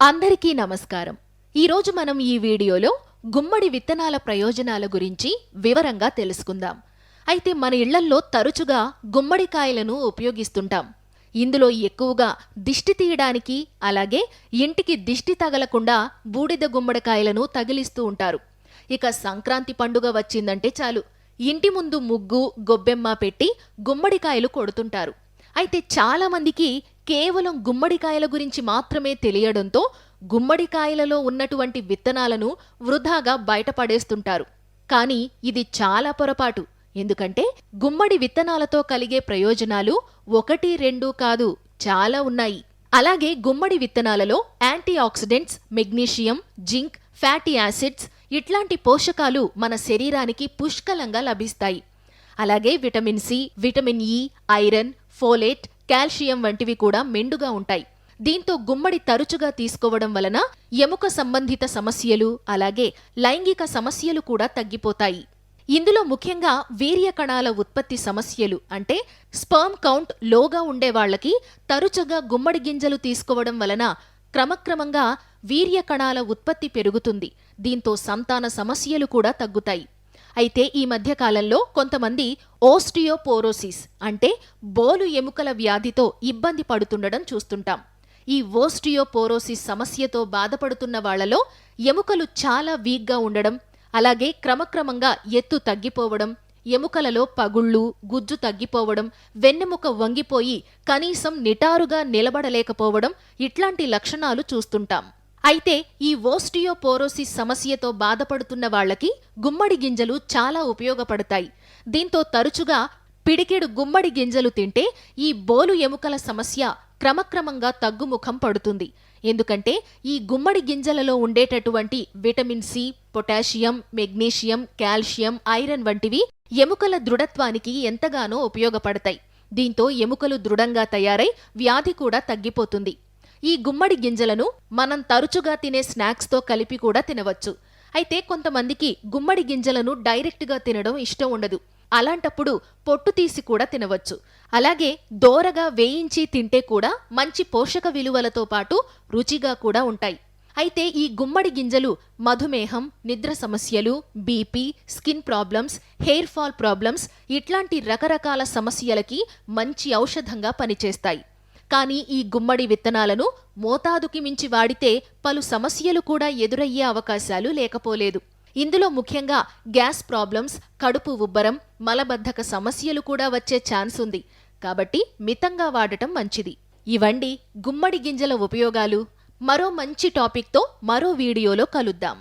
అందరికీ నమస్కారం. ఈరోజు మనం ఈ వీడియోలో గుమ్మడి విత్తనాల ప్రయోజనాల గురించి వివరంగా తెలుసుకుందాం. అయితే మన ఇళ్ళల్లో తరచుగా గుమ్మడికాయలను ఉపయోగిస్తుంటాం. ఇందులో ఎక్కువగా దిష్టి తీయడానికి అలాగే ఇంటికి దిష్టి తగలకుండా బూడిద గుమ్మడికాయలను తగిలిస్తూ ఉంటారు. ఇక సంక్రాంతి పండుగ వచ్చిందంటే చాలు. ఇంటి ముందు ముగ్గు గొబ్బెమ్మ పెట్టి గుమ్మడికాయలు కొడుతుంటారు. అయితే చాలామందికి కేవలం గుమ్మడికాయల గురించి మాత్రమే తెలియడంతో గుమ్మడికాయలలో ఉన్నటువంటి విత్తనాలను వృధాగా బయటపడేస్తుంటారు. కానీ ఇది చాలా పొరపాటు. ఎందుకంటే గుమ్మడి విత్తనాలతో కలిగే ప్రయోజనాలు ఒకటి రెండు కాదు చాలా ఉన్నాయి. అలాగే గుమ్మడి విత్తనాలలో anti oxidants magnesium zinc fatty acids ఇట్లాంటి పోషకాలు మన శరీరానికి పుష్కలంగా లభిస్తాయి. అలాగే vitamin C vitamin E iron folate calcium వంటివి కూడా మెండుగా ఉంటాయి. దీంతో గుమ్మడి తరచుగా తీసుకోవడం వలన ఎముక సంబంధిత సమస్యలు అలాగే లైంగిక సమస్యలు కూడా తగ్గిపోతాయి. ఇందులో ముఖ్యంగా వీర్య కణాల ఉత్పత్తి సమస్యలు అంటే స్పర్మ్ కౌంట్ లోగా ఉండే వాళ్ళకి తరచుగా గుమ్మడి గింజలు తీసుకోవడం వలన క్రమక్రమంగా వీర్య కణాల ఉత్పత్తి పెరుగుతుంది. దీంతో సంతాన సమస్యలు కూడా తగ్గుతాయి. అయితే ఈ మధ్యకాలంలో కొంతమంది ఓస్టియోపోరోసిస్ అంటే బోలు ఎముకల వ్యాధితో ఇబ్బంది పడుతుండడం చూస్తుంటాం. ఈ ఓస్టియోపోరోసిస్ సమస్యతో బాధపడుతున్న వాళ్ళలో ఎముకలు చాలా వీక్గా ఉండడం అలాగే క్రమక్రమంగా ఎత్తు తగ్గిపోవడం ఎముకలలో పగుళ్ళు గుజ్జు తగ్గిపోవడం వెన్నెముక వంగిపోయి కనీసం నిటారుగా నిలబడలేకపోవడం ఇట్లాంటి లక్షణాలు చూస్తుంటాం. అయితే ఈ ఓస్టియోపోరోసిస్ సమస్యతో బాధపడుతున్న వాళ్ళకి గుమ్మడి గింజలు చాలా ఉపయోగపడతాయి. దీంతో తరచుగా పిడికెడు గుమ్మడి గింజలు తింటే ఈ బోలు ఎముకల సమస్య క్రమక్రమంగా తగ్గుముఖం పడుతుంది. ఎందుకంటే ఈ గుమ్మడి గింజలలో ఉండేటటువంటి vitamin C potassium magnesium calcium iron వంటివి ఎముకల దృఢత్వానికి ఎంతగానో ఉపయోగపడతాయి. దీంతో ఎముకలు దృఢంగా తయారై వ్యాధి కూడా తగ్గిపోతుంది. ఈ గుమ్మడి గింజలను మనం తరచుగా తినే స్నాక్స్తో కలిపి కూడా తినవచ్చు. అయితే కొంతమందికి గుమ్మడి గింజలను డైరెక్ట్గా తినడం ఇష్టం ఉండదు. అలాంటప్పుడు పొట్టు తీసి కూడా తినవచ్చు. అలాగే దోరగా వేయించి తింటే కూడా మంచి పోషక విలువలతో పాటు రుచిగా కూడా ఉంటాయి. అయితే ఈ గుమ్మడి గింజలు మధుమేహం నిద్ర సమస్యలు BP skin problems hair fall problems ఇట్లాంటి రకరకాల సమస్యలకి మంచి ఔషధంగా పనిచేస్తాయి. కానీ ఈ గుమ్మడి విత్తనాలను మోతాదుకి మించి వాడితే పలు సమస్యలు కూడా ఎదురయ్యే అవకాశాలు లేకపోలేదు. ఇందులో ముఖ్యంగా గ్యాస్ ప్రాబ్లమ్స్ కడుపు ఉబ్బరం మలబద్ధక సమస్యలు కూడా వచ్చే ఛాన్స్ ఉంది. కాబట్టి మితంగా వాడటం మంచిది. ఇవండి గుమ్మడి గింజల ఉపయోగాలు మరో మంచి టాపిక్తో మరో వీడియోలో కలుద్దాం.